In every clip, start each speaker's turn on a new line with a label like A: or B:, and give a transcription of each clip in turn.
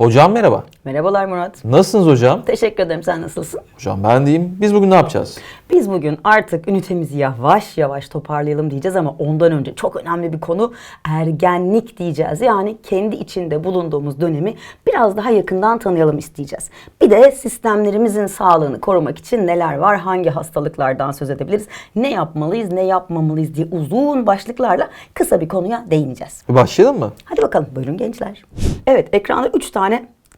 A: Hocam merhaba.
B: Merhabalar Murat.
A: Nasılsınız hocam?
B: Teşekkür ederim. Sen nasılsın?
A: Hocam ben diyeyim. Biz bugün ne yapacağız?
B: Biz bugün artık ünitemizi yavaş yavaş toparlayalım diyeceğiz ama ondan önce çok önemli bir konu ergenlik diyeceğiz. Yani kendi içinde bulunduğumuz dönemi biraz daha yakından tanıyalım isteyeceğiz. Bir de sistemlerimizin sağlığını korumak için neler var, hangi hastalıklardan söz edebiliriz, ne yapmalıyız, ne yapmamalıyız diye uzun başlıklarla kısa bir konuya değineceğiz.
A: Başlayalım mı?
B: Hadi bakalım buyurun gençler. Evet ekranda üç tane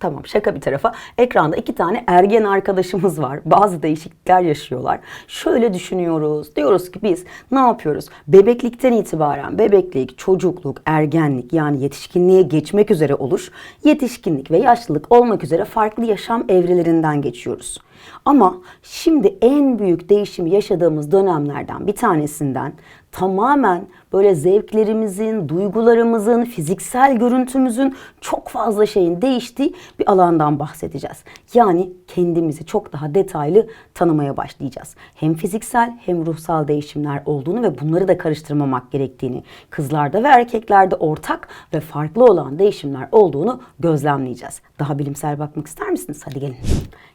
B: Tamam şaka bir tarafa. Ekranda iki tane ergen arkadaşımız var. Bazı değişiklikler yaşıyorlar. Şöyle düşünüyoruz. Diyoruz ki biz ne yapıyoruz? Bebeklikten itibaren bebeklik, çocukluk, ergenlik yani yetişkinliğe geçmek üzere oluş, yetişkinlik ve yaşlılık olmak üzere farklı yaşam evrelerinden geçiyoruz. Ama şimdi en büyük değişimi yaşadığımız dönemlerden bir tanesinden tamamen böyle zevklerimizin, duygularımızın, fiziksel görüntümüzün çok fazla şeyin değiştiği bir alandan bahsedeceğiz. Yani kendimizi çok daha detaylı tanımaya başlayacağız. Hem fiziksel hem ruhsal değişimler olduğunu ve bunları da karıştırmamak gerektiğini, kızlarda ve erkeklerde ortak ve farklı olan değişimler olduğunu gözlemleyeceğiz. Daha bilimsel bakmak ister misiniz? Hadi gelin.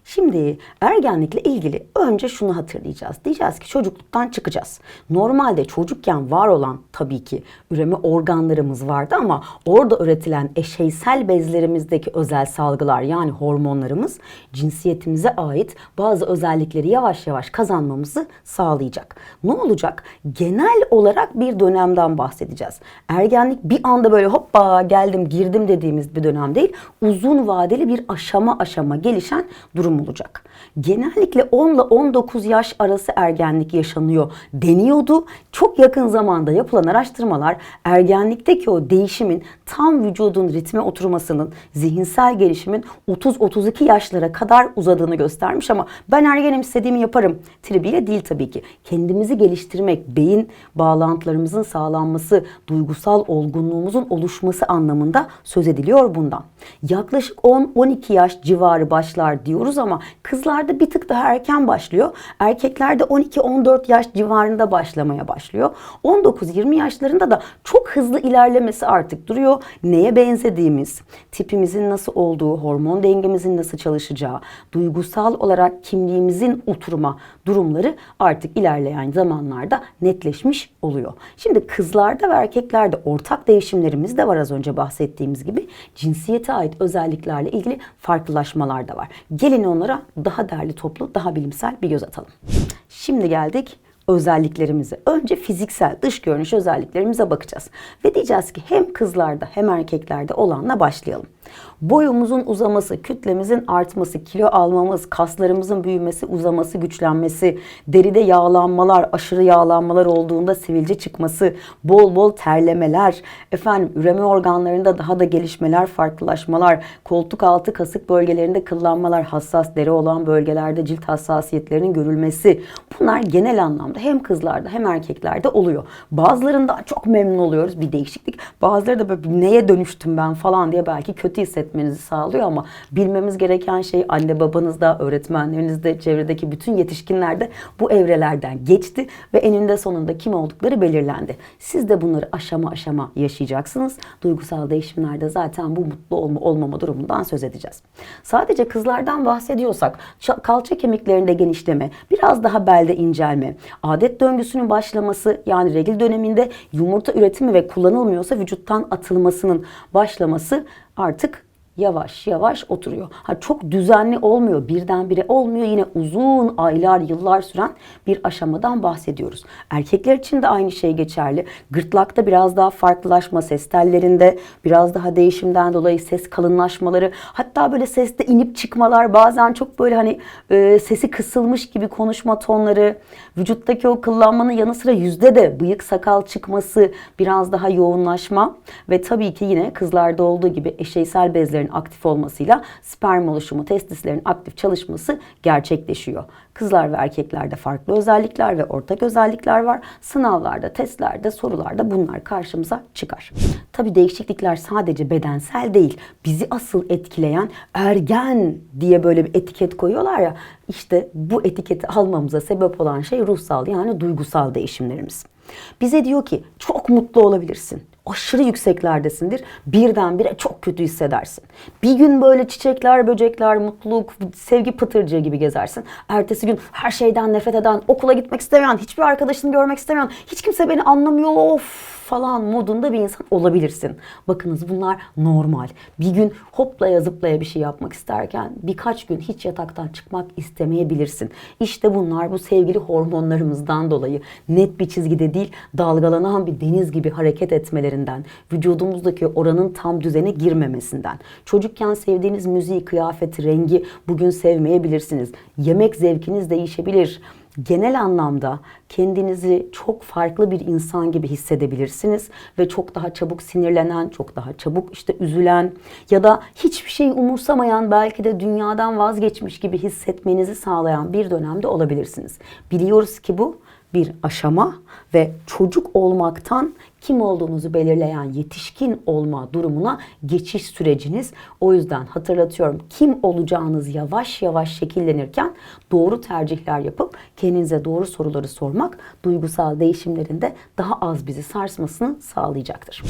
B: Şimdi ergenlikle ilgili önce şunu hatırlayacağız. Diyeceğiz ki çocukluktan çıkacağız. Normalde çocukken var olan tabii ki üreme organlarımız vardı ama orada üretilen eşeysel bezlerimizdeki özel salgılar yani hormonlarımız cinsiyetimize ait bazı özellikleri yavaş yavaş kazanmamızı sağlayacak. Ne olacak? Genel olarak bir dönemden bahsedeceğiz. Ergenlik bir anda böyle hoppa geldim girdim dediğimiz bir dönem değil. Uzun vadeli bir aşama aşama gelişen durum olacak. Genellikle 10 ile 19 yaş arası ergenlik yaşanıyor deniyordu. Çok yakın zamanda yapılan araştırmalar ergenlikteki o değişimin tam vücudun ritme oturmasının, zihinsel gelişimin 30-32 yaşlara kadar uzadığını göstermiş ama ben ergenim istediğimi yaparım tribiyle değil tabii ki. Kendimizi geliştirmek, beyin bağlantılarımızın sağlanması, duygusal olgunluğumuzun oluşması anlamında söz ediliyor bundan. Yaklaşık 10-12 yaş civarı başlar diyoruz ama kızlarda bir tık daha erken başlıyor. Erkeklerde 12-14 yaş civarında başlamaya başlıyor. 19-20 yaşlarında da çok hızlı ilerlemesi artık duruyor. Neye benzediğimiz, tipimizin nasıl olduğu, hormon dengemizin nasıl çalışacağı, duygusal olarak kimliğimizin oturma durumları artık ilerleyen zamanlarda netleşmiş oluyor. Şimdi kızlarda ve erkeklerde ortak değişimlerimiz de var az önce bahsettiğimiz gibi. Cinsiyete ait özelliklerle ilgili farklılaşmalar da var. Gelin onlara daha değerli toplu, daha bilimsel bir göz atalım. Şimdi geldik özelliklerimize. Önce fiziksel dış görünüş özelliklerimize bakacağız. Ve diyeceğiz ki hem kızlarda hem erkeklerde olanla başlayalım. Boyumuzun uzaması, kütlemizin artması, kilo almamız, kaslarımızın büyümesi, uzaması, güçlenmesi, deride yağlanmalar, aşırı yağlanmalar olduğunda sivilce çıkması, bol bol terlemeler, efendim üreme organlarında daha da gelişmeler, farklılaşmalar, koltuk altı kasık bölgelerinde kıllanmalar, hassas deri olan bölgelerde cilt hassasiyetlerinin görülmesi. Bunlar genel anlamda hem kızlarda hem erkeklerde oluyor. Bazılarında çok memnun oluyoruz bir değişiklik. Bazıları da böyle neye dönüştüm ben falan diye belki kötü hissetmenizi sağlıyor ama bilmemiz gereken şey anne babanızda, öğretmenlerinizde, çevredeki bütün yetişkinlerde bu evrelerden geçti ve eninde sonunda kim oldukları belirlendi. Siz de bunları aşama aşama yaşayacaksınız. Duygusal değişimlerde zaten bu mutlu olma olmama durumundan söz edeceğiz. Sadece kızlardan bahsediyorsak ça- kalça kemiklerinde genişleme, biraz daha belde incelme, adet döngüsünün başlaması yani regl döneminde yumurta üretimi ve kullanılmıyorsa vücuttan atılmasının başlaması artık yavaş yavaş oturuyor. Ha çok düzenli olmuyor, birdenbire olmuyor. Yine uzun aylar, yıllar süren bir aşamadan bahsediyoruz. Erkekler için de aynı şey geçerli. Gırtlakta biraz daha farklılaşma, ses tellerinde biraz daha değişimden dolayı ses kalınlaşmaları, hatta böyle seste inip çıkmalar, bazen çok böyle hani e, sesi kısılmış gibi konuşma tonları, vücuttaki o kıllanmanın yanı sıra yüzde de bıyık sakal çıkması, biraz daha yoğunlaşma ve tabii ki yine kızlarda olduğu gibi eşeysel bezlerin aktif olmasıyla sperm oluşumu, testislerin aktif çalışması gerçekleşiyor. Kızlar ve erkeklerde farklı özellikler ve ortak özellikler var. Sınavlarda, testlerde, sorularda bunlar karşımıza çıkar. Tabii değişiklikler sadece bedensel değil. Bizi asıl etkileyen ergen diye böyle bir etiket koyuyorlar ya. İşte bu etiketi almamıza sebep olan şey ruhsal yani duygusal değişimlerimiz. Bize diyor ki çok mutlu olabilirsin. Aşırı yükseklerdesindir. Birdenbire çok kötü hissedersin. Bir gün böyle çiçekler, böcekler, mutluluk, sevgi pıtırcığı gibi gezersin. Ertesi gün her şeyden nefret eden, okula gitmek istemeyen, hiçbir arkadaşını görmek istemeyen, hiç kimse beni anlamıyor of falan modunda bir insan olabilirsin. Bakınız bunlar normal. Bir gün hoplaya zıplaya bir şey yapmak isterken birkaç gün hiç yataktan çıkmak istemeyebilirsin. İşte bunlar bu sevgili hormonlarımızdan dolayı net bir çizgide değil dalgalanan bir deniz gibi hareket etmelerinden, vücudumuzdaki oranın tam düzene girmemesinden. Çocukken sevdiğiniz müziği, kıyafeti, rengi bugün sevmeyebilirsiniz. Yemek zevkiniz değişebilir genel anlamda kendinizi çok farklı bir insan gibi hissedebilirsiniz ve çok daha çabuk sinirlenen, çok daha çabuk işte üzülen ya da hiçbir şeyi umursamayan belki de dünyadan vazgeçmiş gibi hissetmenizi sağlayan bir dönemde olabilirsiniz. Biliyoruz ki bu bir aşama ve çocuk olmaktan kim olduğunuzu belirleyen yetişkin olma durumuna geçiş süreciniz. O yüzden hatırlatıyorum kim olacağınız yavaş yavaş şekillenirken doğru tercihler yapıp kendinize doğru soruları sormak duygusal değişimlerinde daha az bizi sarsmasını sağlayacaktır.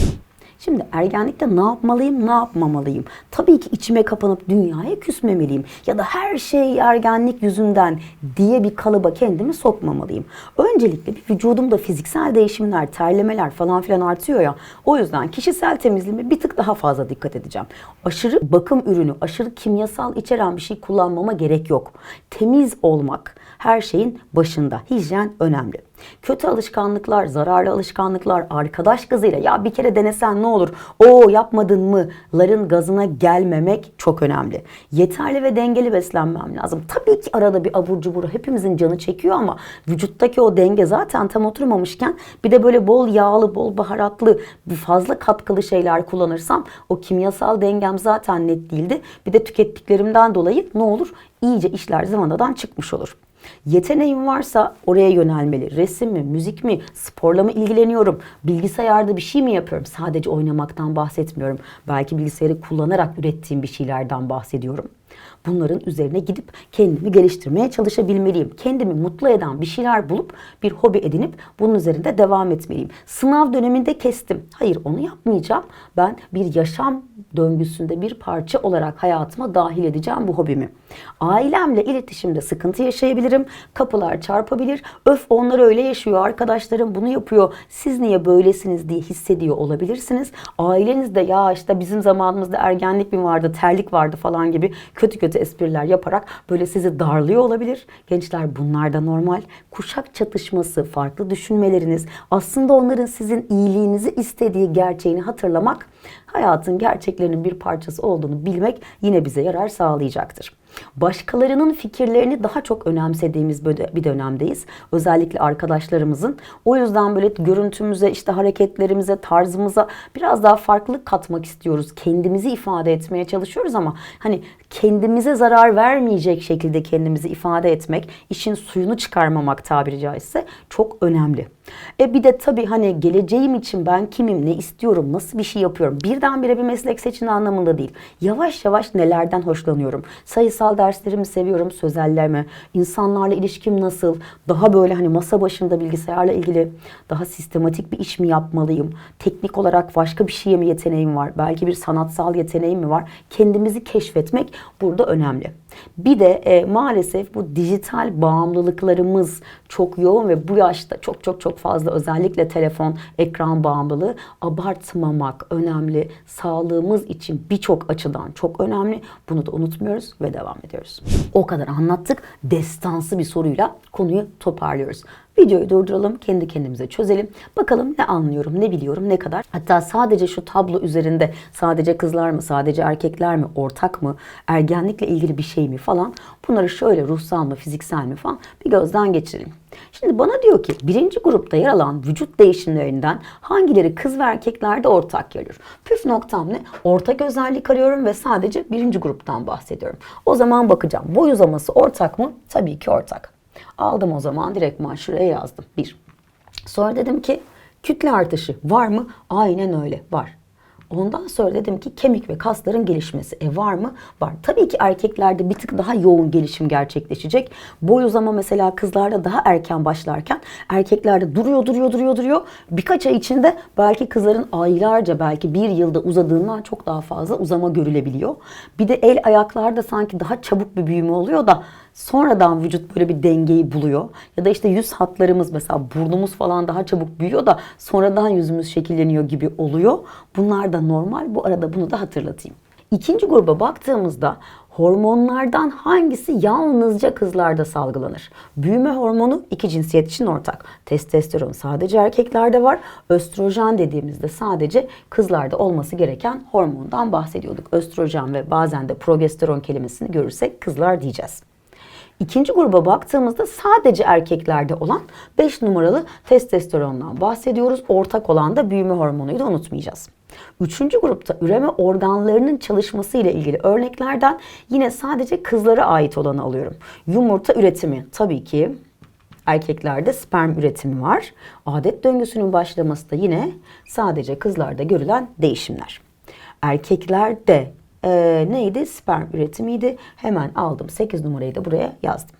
B: Şimdi ergenlikte ne yapmalıyım, ne yapmamalıyım? Tabii ki içime kapanıp dünyaya küsmemeliyim. Ya da her şey ergenlik yüzünden diye bir kalıba kendimi sokmamalıyım. Öncelikle bir vücudumda fiziksel değişimler, terlemeler falan filan artıyor ya. O yüzden kişisel temizliğime bir tık daha fazla dikkat edeceğim. Aşırı bakım ürünü, aşırı kimyasal içeren bir şey kullanmama gerek yok. Temiz olmak her şeyin başında. Hijyen önemli. Kötü alışkanlıklar, zararlı alışkanlıklar, arkadaş gazıyla ya bir kere denesen ne olur? O yapmadın mı? Ların gazına gelmemek çok önemli. Yeterli ve dengeli beslenmem lazım. Tabii ki arada bir abur cubur hepimizin canı çekiyor ama vücuttaki o denge zaten tam oturmamışken bir de böyle bol yağlı, bol baharatlı, fazla katkılı şeyler kullanırsam o kimyasal dengem zaten net değildi. Bir de tükettiklerimden dolayı ne olur? İyice işler zamanadan çıkmış olur. Yeteneğim varsa oraya yönelmeli. Resim mi, müzik mi, sporla mı ilgileniyorum? Bilgisayarda bir şey mi yapıyorum? Sadece oynamaktan bahsetmiyorum. Belki bilgisayarı kullanarak ürettiğim bir şeylerden bahsediyorum. Bunların üzerine gidip kendimi geliştirmeye çalışabilmeliyim. Kendimi mutlu eden bir şeyler bulup bir hobi edinip bunun üzerinde devam etmeliyim. Sınav döneminde kestim. Hayır onu yapmayacağım. Ben bir yaşam döngüsünde bir parça olarak hayatıma dahil edeceğim bu hobimi. Ailemle iletişimde sıkıntı yaşayabilirim. Kapılar çarpabilir. Öf onlar öyle yaşıyor. Arkadaşlarım bunu yapıyor. Siz niye böylesiniz diye hissediyor olabilirsiniz. Aileniz de ya işte bizim zamanımızda ergenlik mi vardı, terlik vardı falan gibi kötü kötü espriler yaparak böyle sizi darlıyor olabilir. Gençler bunlar da normal. Kuşak çatışması, farklı düşünmeleriniz, aslında onların sizin iyiliğinizi istediği gerçeğini hatırlamak, hayatın gerçeklerinin bir parçası olduğunu bilmek yine bize yarar sağlayacaktır. Başkalarının fikirlerini daha çok önemsediğimiz bir dönemdeyiz. Özellikle arkadaşlarımızın. O yüzden böyle görüntümüze, işte hareketlerimize, tarzımıza biraz daha farklılık katmak istiyoruz. Kendimizi ifade etmeye çalışıyoruz ama hani kendimize zarar vermeyecek şekilde kendimizi ifade etmek, işin suyunu çıkarmamak tabiri caizse çok önemli. E bir de tabii hani geleceğim için ben kimim, ne istiyorum, nasıl bir şey yapıyorum. Birdenbire bir meslek seçin anlamında değil. Yavaş yavaş nelerden hoşlanıyorum. Sayısal derslerimi seviyorum, sözellerimi, insanlarla ilişkim nasıl, daha böyle hani masa başında bilgisayarla ilgili daha sistematik bir iş mi yapmalıyım? Teknik olarak başka bir şeye mi yeteneğim var? Belki bir sanatsal yeteneğim mi var? Kendimizi keşfetmek burada önemli. Bir de e, maalesef bu dijital bağımlılıklarımız çok yoğun ve bu yaşta çok çok çok fazla özellikle telefon, ekran bağımlılığı abartmamak önemli. Sağlığımız için birçok açıdan çok önemli. Bunu da unutmuyoruz ve devam ediyoruz. O kadar anlattık. Destansı bir soruyla konuyu toparlıyoruz. Videoyu durduralım, kendi kendimize çözelim. Bakalım ne anlıyorum, ne biliyorum, ne kadar. Hatta sadece şu tablo üzerinde sadece kızlar mı, sadece erkekler mi, ortak mı, ergenlikle ilgili bir şey mi falan. Bunları şöyle ruhsal mı, fiziksel mi falan bir gözden geçirelim. Şimdi bana diyor ki birinci grupta yer alan vücut değişimlerinden hangileri kız ve erkeklerde ortak geliyor? Püf noktam ne? Ortak özellik arıyorum ve sadece birinci gruptan bahsediyorum. O zaman bakacağım boy uzaması ortak mı? Tabii ki ortak. Aldım o zaman direktman şuraya yazdım. Bir. Sonra dedim ki kütle artışı var mı? Aynen öyle var. Ondan sonra dedim ki kemik ve kasların gelişmesi. E var mı? Var. Tabii ki erkeklerde bir tık daha yoğun gelişim gerçekleşecek. Boy uzama mesela kızlarda daha erken başlarken erkeklerde duruyor duruyor duruyor duruyor. Birkaç ay içinde belki kızların aylarca belki bir yılda uzadığından çok daha fazla uzama görülebiliyor. Bir de el ayaklarda sanki daha çabuk bir büyüme oluyor da sonradan vücut böyle bir dengeyi buluyor. Ya da işte yüz hatlarımız mesela burnumuz falan daha çabuk büyüyor da sonradan yüzümüz şekilleniyor gibi oluyor. Bunlar da normal. Bu arada bunu da hatırlatayım. İkinci gruba baktığımızda hormonlardan hangisi yalnızca kızlarda salgılanır? Büyüme hormonu iki cinsiyet için ortak. Testosteron sadece erkeklerde var. Östrojen dediğimizde sadece kızlarda olması gereken hormondan bahsediyorduk. Östrojen ve bazen de progesteron kelimesini görürsek kızlar diyeceğiz. İkinci gruba baktığımızda sadece erkeklerde olan 5 numaralı testosterondan bahsediyoruz. Ortak olan da büyüme hormonuydu unutmayacağız. Üçüncü grupta üreme organlarının çalışması ile ilgili örneklerden yine sadece kızlara ait olanı alıyorum. Yumurta üretimi tabii ki erkeklerde sperm üretimi var. Adet döngüsünün başlaması da yine sadece kızlarda görülen değişimler. Erkeklerde e, neydi? Sperm üretimiydi. Hemen aldım 8 numarayı da buraya yazdım.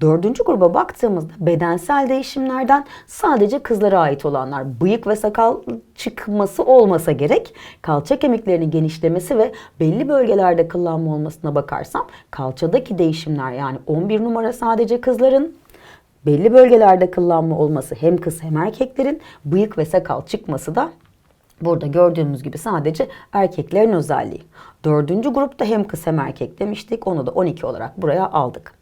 B: Dördüncü gruba baktığımızda bedensel değişimlerden sadece kızlara ait olanlar bıyık ve sakal çıkması olmasa gerek kalça kemiklerinin genişlemesi ve belli bölgelerde kıllanma olmasına bakarsam kalçadaki değişimler yani 11 numara sadece kızların belli bölgelerde kıllanma olması hem kız hem erkeklerin bıyık ve sakal çıkması da Burada gördüğümüz gibi sadece erkeklerin özelliği. Dördüncü grupta hem kız hem erkek demiştik. Onu da 12 olarak buraya aldık.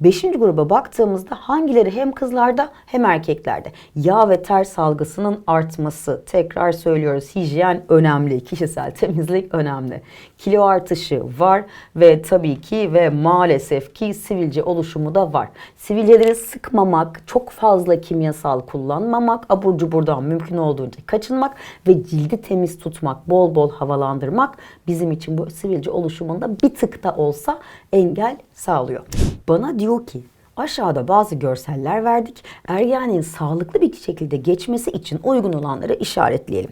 B: Beşinci gruba baktığımızda hangileri hem kızlarda hem erkeklerde? Yağ ve ter salgısının artması. Tekrar söylüyoruz hijyen önemli kişisel temizlik önemli. Kilo artışı var ve tabii ki ve maalesef ki sivilce oluşumu da var. Sivilceleri sıkmamak çok fazla kimyasal kullanmamak abur cuburdan mümkün olduğunca kaçınmak ve cildi temiz tutmak bol bol havalandırmak bizim için bu sivilce oluşumunda bir tık da olsa engel sağlıyor. Bana diyor ki aşağıda bazı görseller verdik. Ergenliğin sağlıklı bir şekilde geçmesi için uygun olanları işaretleyelim.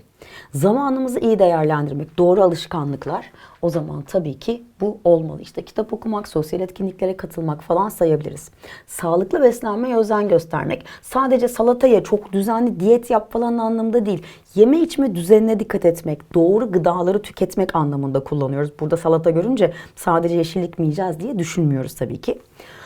B: Zamanımızı iyi değerlendirmek, doğru alışkanlıklar o zaman tabii ki bu olmalı. İşte kitap okumak, sosyal etkinliklere katılmak falan sayabiliriz. Sağlıklı beslenmeye özen göstermek. Sadece salataya çok düzenli diyet yap falan anlamında değil. Yeme içme düzenine dikkat etmek, doğru gıdaları tüketmek anlamında kullanıyoruz. Burada salata görünce sadece yeşillik mi yiyeceğiz diye düşünmüyoruz tabii ki.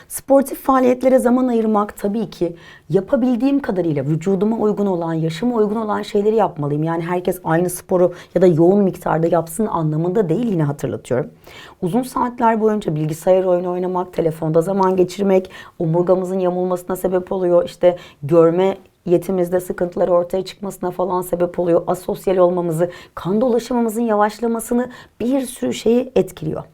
B: Sportif faaliyetlere zaman ayırmak tabii ki yapabildiğim kadarıyla vücuduma uygun olan, yaşıma uygun olan şeyleri yapmalıyım. Yani herkes aynı sporu ya da yoğun miktarda yapsın anlamında değil yine hatırlatıyorum. Uzun saatler boyunca bilgisayar oyunu oynamak, telefonda zaman geçirmek, omurgamızın yamulmasına sebep oluyor. İşte görme yetimizde sıkıntılar ortaya çıkmasına falan sebep oluyor. Asosyal olmamızı, kan dolaşımımızın yavaşlamasını bir sürü şeyi etkiliyor.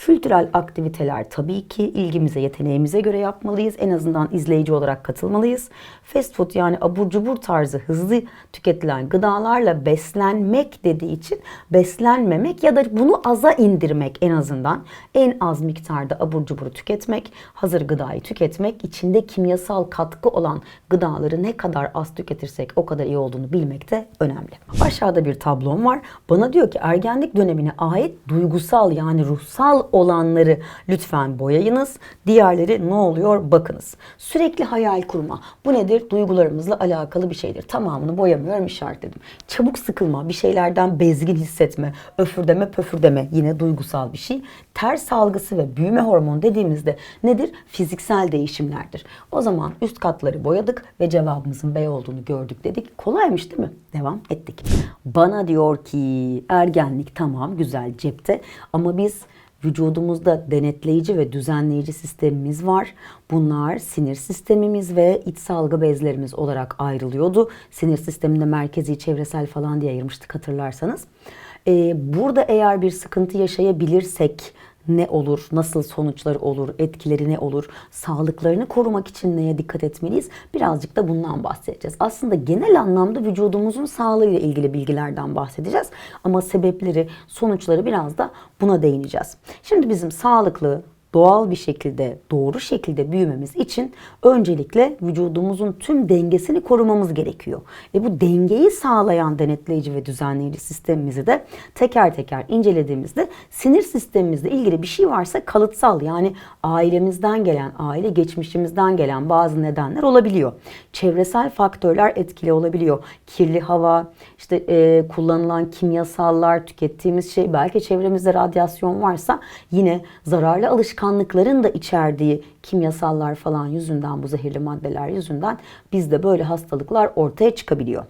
B: Kültürel aktiviteler tabii ki ilgimize, yeteneğimize göre yapmalıyız. En azından izleyici olarak katılmalıyız. Fast food yani abur cubur tarzı hızlı tüketilen gıdalarla beslenmek dediği için beslenmemek ya da bunu aza indirmek en azından. En az miktarda abur cuburu tüketmek, hazır gıdayı tüketmek, içinde kimyasal katkı olan gıdaları ne kadar az tüketirsek o kadar iyi olduğunu bilmek de önemli. Aşağıda bir tablom var. Bana diyor ki ergenlik dönemine ait duygusal yani ruhsal olanları lütfen boyayınız. Diğerleri ne oluyor bakınız. Sürekli hayal kurma. Bu nedir? Duygularımızla alakalı bir şeydir. Tamamını boyamıyorum işaretledim. Çabuk sıkılma, bir şeylerden bezgin hissetme, öfürdeme pöfürdeme yine duygusal bir şey. Ter salgısı ve büyüme hormonu dediğimizde nedir? Fiziksel değişimlerdir. O zaman üst katları boyadık ve cevabımızın B olduğunu gördük dedik. Kolaymış değil mi? Devam ettik. Bana diyor ki ergenlik tamam güzel cepte ama biz Vücudumuzda denetleyici ve düzenleyici sistemimiz var. Bunlar sinir sistemimiz ve iç salgı bezlerimiz olarak ayrılıyordu. Sinir sisteminde merkezi, çevresel falan diye ayırmıştık hatırlarsanız. Ee, burada eğer bir sıkıntı yaşayabilirsek ne olur, nasıl sonuçları olur, etkileri ne olur, sağlıklarını korumak için neye dikkat etmeliyiz? Birazcık da bundan bahsedeceğiz. Aslında genel anlamda vücudumuzun sağlığıyla ilgili bilgilerden bahsedeceğiz. Ama sebepleri, sonuçları biraz da buna değineceğiz. Şimdi bizim sağlıklı, doğal bir şekilde, doğru şekilde büyümemiz için öncelikle vücudumuzun tüm dengesini korumamız gerekiyor. Ve bu dengeyi sağlayan denetleyici ve düzenleyici sistemimizi de teker teker incelediğimizde sinir sistemimizle ilgili bir şey varsa kalıtsal yani ailemizden gelen, aile geçmişimizden gelen bazı nedenler olabiliyor. Çevresel faktörler etkili olabiliyor. Kirli hava, işte e, kullanılan kimyasallar, tükettiğimiz şey, belki çevremizde radyasyon varsa yine zararlı alışkanlıkların da içerdiği kimyasallar falan yüzünden, bu zehirli maddeler yüzünden bizde böyle hastalıklar ortaya çıkabiliyor.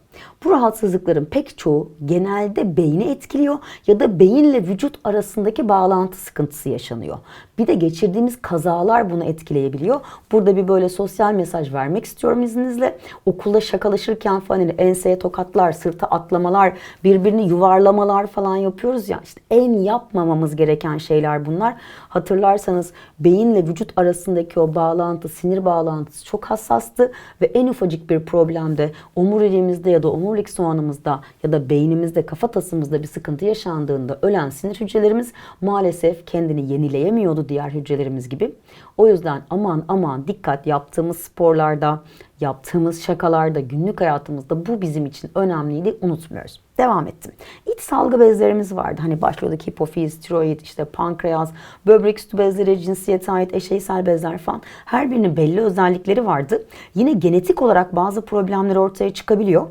B: Bu rahatsızlıkların pek çoğu genelde beyni etkiliyor ya da beyinle vücut arasındaki bağlantı sıkıntısı yaşanıyor. Bir de geçirdiğimiz kazalar bunu etkileyebiliyor. Burada bir böyle sosyal mesaj vermek istiyorum izninizle. Okulda şakalaşırken falan hani enseye tokatlar, sırta atlamalar, birbirini yuvarlamalar falan yapıyoruz ya. İşte en yapmamamız gereken şeyler bunlar. Hatırlarsanız beyinle vücut arasındaki o bağlantı, sinir bağlantısı çok hassastı ve en ufacık bir problemde omuriliğimizde ya da omurilik soğanımızda ya da beynimizde, kafatasımızda bir sıkıntı yaşandığında ölen sinir hücrelerimiz maalesef kendini yenileyemiyordu diğer hücrelerimiz gibi. O yüzden aman aman dikkat yaptığımız sporlarda, yaptığımız şakalarda, günlük hayatımızda bu bizim için önemliydi unutmuyoruz. Devam ettim. İç salgı bezlerimiz vardı. Hani başlıyorduk hipofiz, tiroid, işte pankreas, böbrek üstü bezleri, cinsiyete ait eşeysel bezler falan. Her birinin belli özellikleri vardı. Yine genetik olarak bazı problemler ortaya çıkabiliyor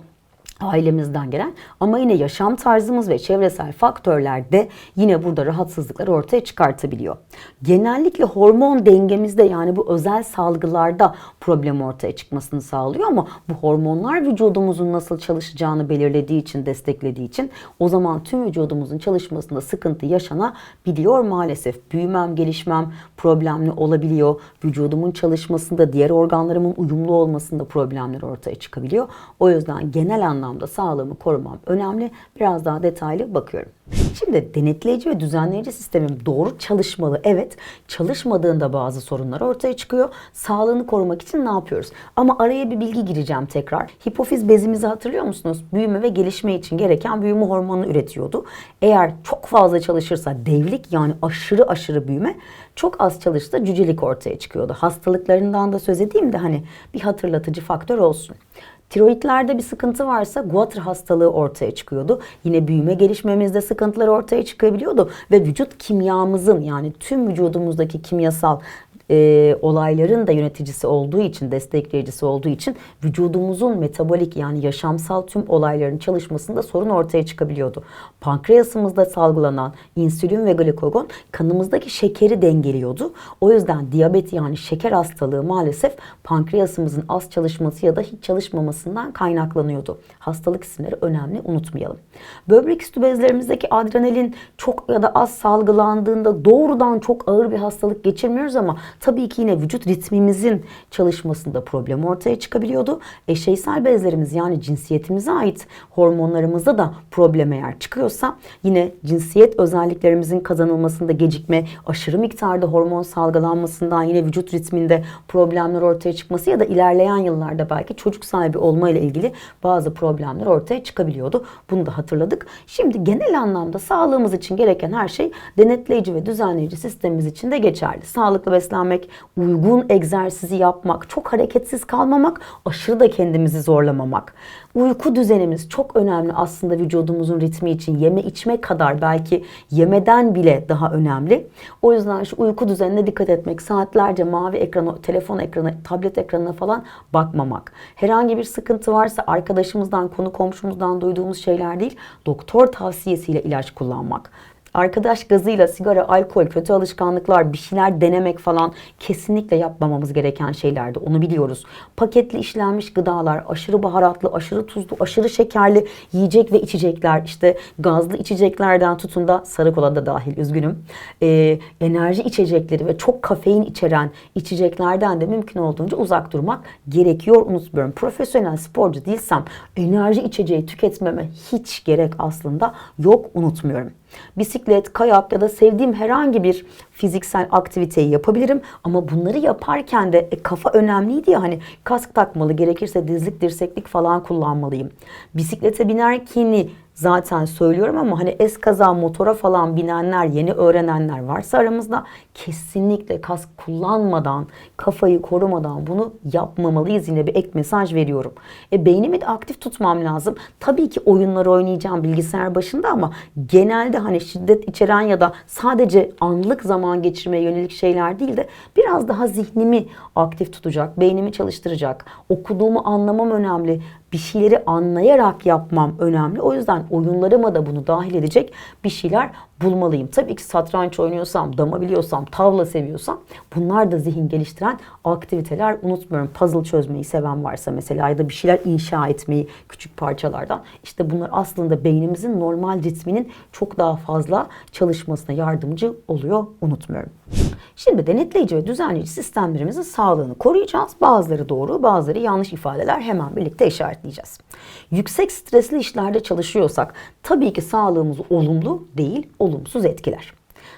B: ailemizden gelen ama yine yaşam tarzımız ve çevresel faktörler de yine burada rahatsızlıkları ortaya çıkartabiliyor. Genellikle hormon dengemizde yani bu özel salgılarda problem ortaya çıkmasını sağlıyor ama bu hormonlar vücudumuzun nasıl çalışacağını belirlediği için, desteklediği için o zaman tüm vücudumuzun çalışmasında sıkıntı yaşanabiliyor maalesef. Büyümem, gelişmem problemli olabiliyor. Vücudumun çalışmasında diğer organlarımın uyumlu olmasında problemler ortaya çıkabiliyor. O yüzden genel anlamda anlamda sağlığımı korumam önemli. Biraz daha detaylı bakıyorum. Şimdi denetleyici ve düzenleyici sistemim doğru çalışmalı. Evet çalışmadığında bazı sorunlar ortaya çıkıyor. Sağlığını korumak için ne yapıyoruz? Ama araya bir bilgi gireceğim tekrar. Hipofiz bezimizi hatırlıyor musunuz? Büyüme ve gelişme için gereken büyüme hormonu üretiyordu. Eğer çok fazla çalışırsa devlik yani aşırı aşırı büyüme çok az çalışsa cücelik ortaya çıkıyordu. Hastalıklarından da söz edeyim de hani bir hatırlatıcı faktör olsun. Tiroidlerde bir sıkıntı varsa guatr hastalığı ortaya çıkıyordu. Yine büyüme gelişmemizde sıkıntılar ortaya çıkabiliyordu ve vücut kimyamızın yani tüm vücudumuzdaki kimyasal e, olayların da yöneticisi olduğu için, destekleyicisi olduğu için vücudumuzun metabolik yani yaşamsal tüm olayların çalışmasında sorun ortaya çıkabiliyordu. Pankreasımızda salgılanan insülin ve glikogon kanımızdaki şekeri dengeliyordu. O yüzden diyabet yani şeker hastalığı maalesef pankreasımızın az çalışması ya da hiç çalışmamasından kaynaklanıyordu. Hastalık isimleri önemli unutmayalım. Böbrek üstü bezlerimizdeki adrenalin çok ya da az salgılandığında doğrudan çok ağır bir hastalık geçirmiyoruz ama tabii ki yine vücut ritmimizin çalışmasında problem ortaya çıkabiliyordu. Eşeysel bezlerimiz yani cinsiyetimize ait hormonlarımızda da problem eğer çıkıyorsa yine cinsiyet özelliklerimizin kazanılmasında gecikme, aşırı miktarda hormon salgılanmasından yine vücut ritminde problemler ortaya çıkması ya da ilerleyen yıllarda belki çocuk sahibi olma ile ilgili bazı problemler ortaya çıkabiliyordu. Bunu da hatırladık. Şimdi genel anlamda sağlığımız için gereken her şey denetleyici ve düzenleyici sistemimiz için de geçerli. Sağlıklı beslenmek, uygun egzersizi yapmak, çok hareketsiz kalmamak, aşırı da kendimizi zorlamamak. Uyku düzenimiz çok önemli aslında vücudumuzun ritmi için. Yeme içme kadar belki yemeden bile daha önemli. O yüzden şu uyku düzenine dikkat etmek, saatlerce mavi ekrana, telefon ekranı, tablet ekranına falan bakmamak. Herhangi bir sıkıntı varsa arkadaşımızdan, konu komşumuzdan duyduğumuz şeyler değil, doktor tavsiyesiyle ilaç kullanmak arkadaş gazıyla sigara, alkol, kötü alışkanlıklar, bir şeyler denemek falan kesinlikle yapmamamız gereken şeylerdi. Onu biliyoruz. Paketli işlenmiş gıdalar, aşırı baharatlı, aşırı tuzlu, aşırı şekerli yiyecek ve içecekler, işte gazlı içeceklerden tutun da sarı kola da dahil üzgünüm. Ee, enerji içecekleri ve çok kafein içeren içeceklerden de mümkün olduğunca uzak durmak gerekiyor. Unutmuyorum. Profesyonel sporcu değilsem enerji içeceği tüketmeme hiç gerek aslında yok unutmuyorum. Bisiklet, kayak ya da sevdiğim herhangi bir fiziksel aktiviteyi yapabilirim. Ama bunları yaparken de e, kafa önemliydi ya hani kask takmalı gerekirse dizlik dirseklik falan kullanmalıyım. Bisiklete binerken zaten söylüyorum ama hani eskaza motora falan binenler, yeni öğrenenler varsa aramızda kesinlikle kask kullanmadan, kafayı korumadan bunu yapmamalıyız yine bir ek mesaj veriyorum. E beynimi de aktif tutmam lazım. Tabii ki oyunlar oynayacağım bilgisayar başında ama genelde hani şiddet içeren ya da sadece anlık zaman geçirmeye yönelik şeyler değil de biraz daha zihnimi aktif tutacak, beynimi çalıştıracak, okuduğumu anlamam önemli, bir şeyleri anlayarak yapmam önemli. O yüzden oyunlarıma da bunu dahil edecek bir şeyler bulmalıyım. Tabii ki satranç oynuyorsam, dama biliyorsam, tavla seviyorsam bunlar da zihin geliştiren aktiviteler unutmuyorum. Puzzle çözmeyi seven varsa mesela ya da bir şeyler inşa etmeyi küçük parçalardan. İşte bunlar aslında beynimizin normal ritminin çok daha fazla çalışmasına yardımcı oluyor unutmuyorum. Şimdi denetleyici ve düzenleyici sistemlerimizin sağlığını koruyacağız. Bazıları doğru, bazıları yanlış ifadeler hemen birlikte işaretleyeceğiz. Yüksek stresli işlerde çalışıyorsak tabii ki sağlığımızı olumlu değil, olumsuz etkiler.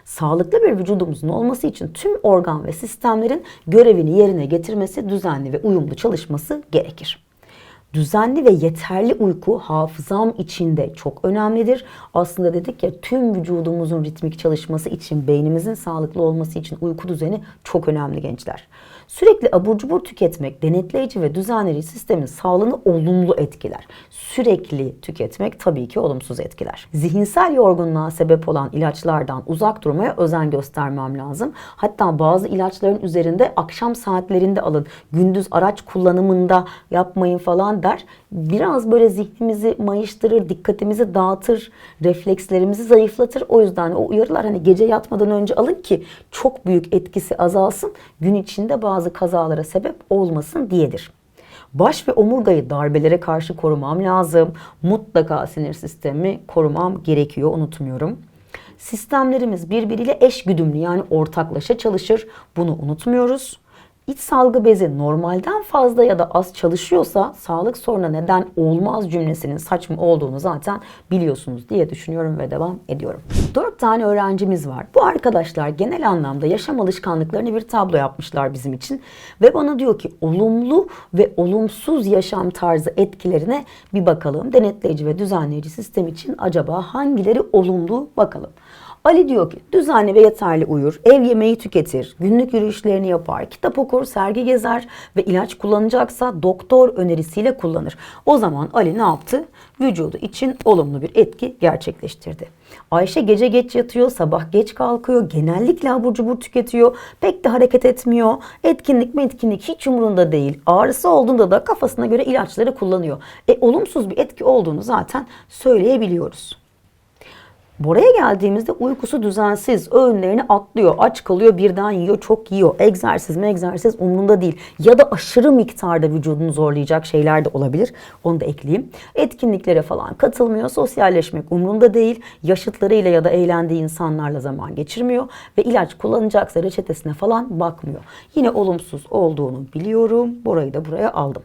B: Sağlıklı bir vücudumuzun olması için tüm organ ve sistemlerin görevini yerine getirmesi, düzenli ve uyumlu çalışması gerekir. Düzenli ve yeterli uyku hafızam içinde çok önemlidir. Aslında dedik ya tüm vücudumuzun ritmik çalışması için, beynimizin sağlıklı olması için uyku düzeni çok önemli gençler. Sürekli abur cubur tüketmek denetleyici ve düzenleyici sistemin sağlığını olumlu etkiler. Sürekli tüketmek tabii ki olumsuz etkiler. Zihinsel yorgunluğa sebep olan ilaçlardan uzak durmaya özen göstermem lazım. Hatta bazı ilaçların üzerinde akşam saatlerinde alın, gündüz araç kullanımında yapmayın falan der. Biraz böyle zihnimizi mayıştırır, dikkatimizi dağıtır, reflekslerimizi zayıflatır. O yüzden o uyarılar hani gece yatmadan önce alın ki çok büyük etkisi azalsın. Gün içinde bazı kazalara sebep olmasın diyedir. Baş ve omurgayı darbelere karşı korumam lazım. Mutlaka sinir sistemi korumam gerekiyor unutmuyorum. Sistemlerimiz birbiriyle eş güdümlü yani ortaklaşa çalışır. Bunu unutmuyoruz. İç salgı bezi normalden fazla ya da az çalışıyorsa sağlık soruna neden olmaz cümlesinin saçma olduğunu zaten biliyorsunuz diye düşünüyorum ve devam ediyorum. Dört tane öğrencimiz var. Bu arkadaşlar genel anlamda yaşam alışkanlıklarını bir tablo yapmışlar bizim için. Ve bana diyor ki olumlu ve olumsuz yaşam tarzı etkilerine bir bakalım. Denetleyici ve düzenleyici sistem için acaba hangileri olumlu bakalım. Ali diyor ki düzenli ve yeterli uyur, ev yemeği tüketir, günlük yürüyüşlerini yapar, kitap okur, sergi gezer ve ilaç kullanacaksa doktor önerisiyle kullanır. O zaman Ali ne yaptı? Vücudu için olumlu bir etki gerçekleştirdi. Ayşe gece geç yatıyor, sabah geç kalkıyor, genellikle abur cubur tüketiyor, pek de hareket etmiyor. Etkinlik mi etkinlik hiç umurunda değil. Ağrısı olduğunda da kafasına göre ilaçları kullanıyor. E olumsuz bir etki olduğunu zaten söyleyebiliyoruz. Buraya geldiğimizde uykusu düzensiz, öğünlerini atlıyor, aç kalıyor, birden yiyor, çok yiyor. Egzersiz mi egzersiz umurunda değil. Ya da aşırı miktarda vücudunu zorlayacak şeyler de olabilir. Onu da ekleyeyim. Etkinliklere falan katılmıyor, sosyalleşmek umurunda değil. Yaşıtlarıyla ya da eğlendiği insanlarla zaman geçirmiyor. Ve ilaç kullanacaksa reçetesine falan bakmıyor. Yine olumsuz olduğunu biliyorum. Burayı da buraya aldım.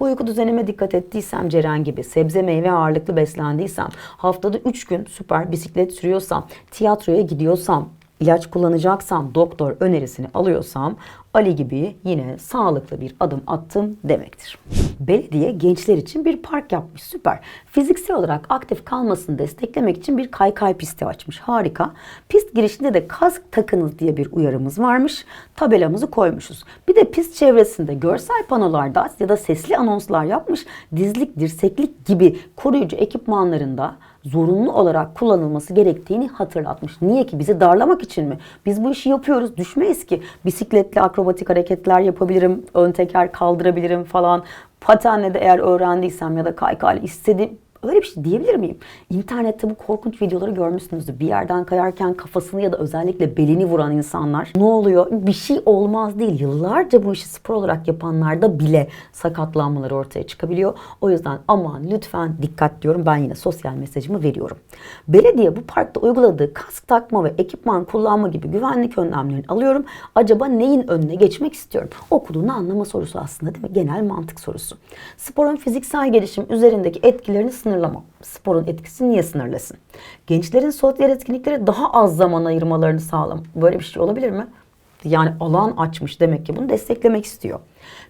B: Uyku düzenime dikkat ettiysem Ceren gibi, sebze meyve ağırlıklı beslendiysem, haftada 3 gün süper bisiklet sürüyorsam, tiyatroya gidiyorsam, ilaç kullanacaksam, doktor önerisini alıyorsam Ali gibi yine sağlıklı bir adım attım demektir. Belediye gençler için bir park yapmış süper. Fiziksel olarak aktif kalmasını desteklemek için bir kaykay pisti açmış harika. Pist girişinde de kask takınız diye bir uyarımız varmış. Tabelamızı koymuşuz. Bir de pist çevresinde görsel panolarda ya da sesli anonslar yapmış. Dizlik, dirseklik gibi koruyucu ekipmanlarında zorunlu olarak kullanılması gerektiğini hatırlatmış. Niye ki? Bizi darlamak için mi? Biz bu işi yapıyoruz. Düşmeyiz ki. Bisikletle akrobatik hareketler yapabilirim. Ön teker kaldırabilirim falan. Patenle de eğer öğrendiysem ya da kaykayla istediğim Öyle bir şey diyebilir miyim? İnternette bu korkunç videoları görmüşsünüzdür. Bir yerden kayarken kafasını ya da özellikle belini vuran insanlar. Ne oluyor? Bir şey olmaz değil. Yıllarca bu işi spor olarak yapanlarda bile sakatlanmaları ortaya çıkabiliyor. O yüzden aman lütfen dikkat diyorum. Ben yine sosyal mesajımı veriyorum. Belediye bu parkta uyguladığı kask takma ve ekipman kullanma gibi güvenlik önlemlerini alıyorum. Acaba neyin önüne geçmek istiyorum? Okuduğunu anlama sorusu aslında değil mi? Genel mantık sorusu. Sporun fiziksel gelişim üzerindeki etkilerini sınırlama. Sporun etkisi niye sınırlasın? Gençlerin sosyal etkinliklere daha az zaman ayırmalarını sağlam. Böyle bir şey olabilir mi? Yani alan açmış demek ki bunu desteklemek istiyor.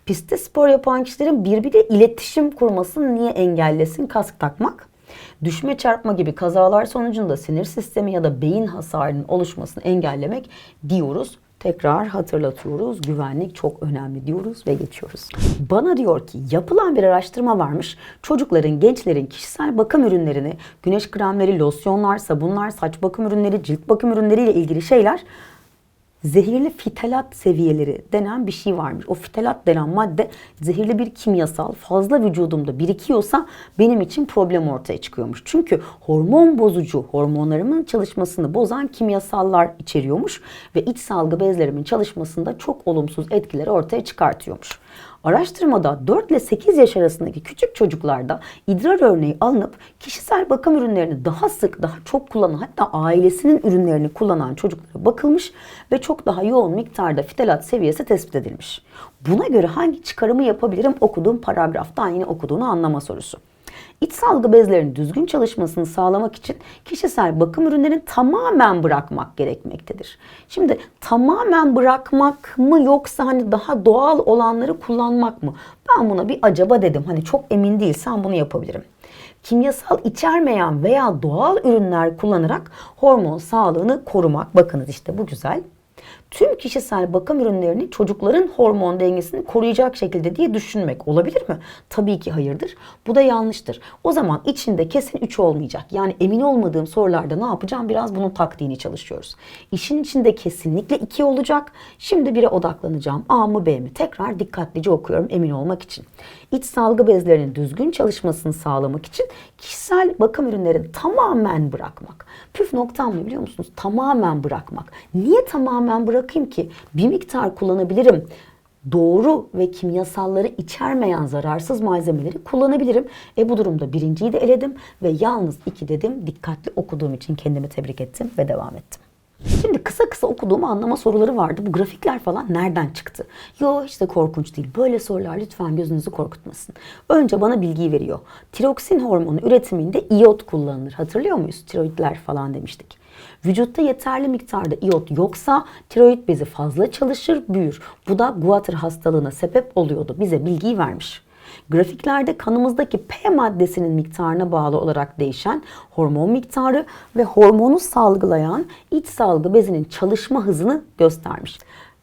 B: Pistte spor yapan kişilerin birbiriyle iletişim kurmasını niye engellesin kask takmak? Düşme çarpma gibi kazalar sonucunda sinir sistemi ya da beyin hasarının oluşmasını engellemek diyoruz. Tekrar hatırlatıyoruz. Güvenlik çok önemli diyoruz ve geçiyoruz. Bana diyor ki yapılan bir araştırma varmış. Çocukların, gençlerin kişisel bakım ürünlerini, güneş kremleri, losyonlar, sabunlar, saç bakım ürünleri, cilt bakım ürünleriyle ilgili şeyler zehirli fitalat seviyeleri denen bir şey varmış. O fitalat denen madde zehirli bir kimyasal fazla vücudumda birikiyorsa benim için problem ortaya çıkıyormuş. Çünkü hormon bozucu, hormonlarımın çalışmasını bozan kimyasallar içeriyormuş ve iç salgı bezlerimin çalışmasında çok olumsuz etkileri ortaya çıkartıyormuş. Araştırmada 4 ile 8 yaş arasındaki küçük çocuklarda idrar örneği alınıp kişisel bakım ürünlerini daha sık, daha çok kullanan hatta ailesinin ürünlerini kullanan çocuklara bakılmış ve çok daha yoğun miktarda fitalat seviyesi tespit edilmiş. Buna göre hangi çıkarımı yapabilirim okuduğum paragraftan yine okuduğunu anlama sorusu. İç salgı bezlerinin düzgün çalışmasını sağlamak için kişisel bakım ürünlerini tamamen bırakmak gerekmektedir. Şimdi tamamen bırakmak mı yoksa hani daha doğal olanları kullanmak mı? Ben buna bir acaba dedim. Hani çok emin değilsem bunu yapabilirim. Kimyasal içermeyen veya doğal ürünler kullanarak hormon sağlığını korumak. Bakınız işte bu güzel tüm kişisel bakım ürünlerini çocukların hormon dengesini koruyacak şekilde diye düşünmek olabilir mi? Tabii ki hayırdır. Bu da yanlıştır. O zaman içinde kesin 3 olmayacak. Yani emin olmadığım sorularda ne yapacağım? Biraz bunun taktiğini çalışıyoruz. İşin içinde kesinlikle 2 olacak. Şimdi 1'e odaklanacağım. A mı B mi? Tekrar dikkatlice okuyorum emin olmak için. İç salgı bezlerinin düzgün çalışmasını sağlamak için kişisel bakım ürünlerini tamamen bırakmak. Püf noktam ne biliyor musunuz? Tamamen bırakmak. Niye tamamen bırakayım ki? Bir miktar kullanabilirim doğru ve kimyasalları içermeyen zararsız malzemeleri kullanabilirim. E bu durumda birinciyi de eledim ve yalnız iki dedim. Dikkatli okuduğum için kendimi tebrik ettim ve devam ettim. Şimdi kısa kısa okuduğum anlama soruları vardı. Bu grafikler falan nereden çıktı? Yo de korkunç değil. Böyle sorular lütfen gözünüzü korkutmasın. Önce bana bilgiyi veriyor. Tiroksin hormonu üretiminde iyot kullanılır. Hatırlıyor muyuz? Tiroidler falan demiştik. Vücutta yeterli miktarda iyot yoksa tiroid bezi fazla çalışır, büyür. Bu da guatr hastalığına sebep oluyordu. Bize bilgiyi vermiş. Grafiklerde kanımızdaki P maddesinin miktarına bağlı olarak değişen hormon miktarı ve hormonu salgılayan iç salgı bezinin çalışma hızını göstermiş.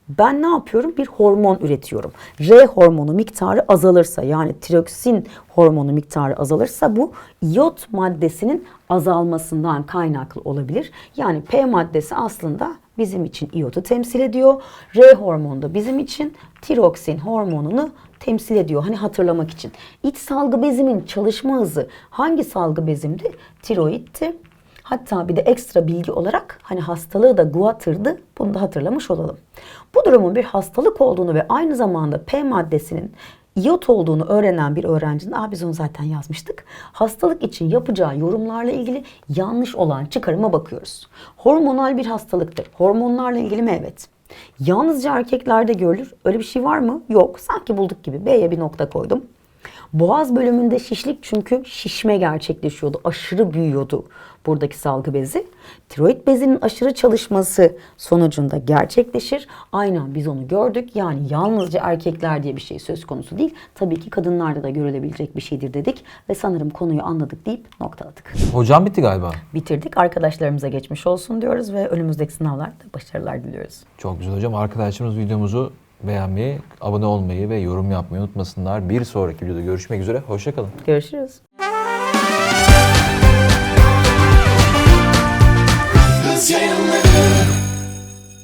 B: Ben ne yapıyorum? Bir hormon üretiyorum. R hormonu miktarı azalırsa yani tiroksin hormonu miktarı azalırsa bu iyot maddesinin azalmasından kaynaklı olabilir. Yani P maddesi aslında bizim için iyotu temsil ediyor. R hormonu da bizim için tiroksin hormonunu temsil ediyor. Hani hatırlamak için. İç salgı bezimin çalışma hızı hangi salgı bezimdi? Tiroidti. Hatta bir de ekstra bilgi olarak hani hastalığı da guatırdı. Bunu da hatırlamış olalım. Bu durumun bir hastalık olduğunu ve aynı zamanda P maddesinin iyot olduğunu öğrenen bir öğrencinin, Aa, biz onu zaten yazmıştık. Hastalık için yapacağı yorumlarla ilgili yanlış olan çıkarıma bakıyoruz. Hormonal bir hastalıktır. Hormonlarla ilgili mi? Evet. Yalnızca erkeklerde görülür. Öyle bir şey var mı? Yok. Sanki bulduk gibi. B'ye bir nokta koydum. Boğaz bölümünde şişlik çünkü şişme gerçekleşiyordu. Aşırı büyüyordu buradaki salgı bezi. Tiroid bezinin aşırı çalışması sonucunda gerçekleşir. Aynen biz onu gördük. Yani yalnızca erkekler diye bir şey söz konusu değil. Tabii ki kadınlarda da görülebilecek bir şeydir dedik. Ve sanırım konuyu anladık deyip noktaladık.
A: Hocam bitti galiba.
B: Bitirdik. Arkadaşlarımıza geçmiş olsun diyoruz ve önümüzdeki sınavlarda başarılar diliyoruz.
A: Çok güzel hocam. Arkadaşlarımız videomuzu beğenmeyi, abone olmayı ve yorum yapmayı unutmasınlar. Bir sonraki videoda görüşmek üzere. Hoşçakalın.
B: Görüşürüz.
C: Luciano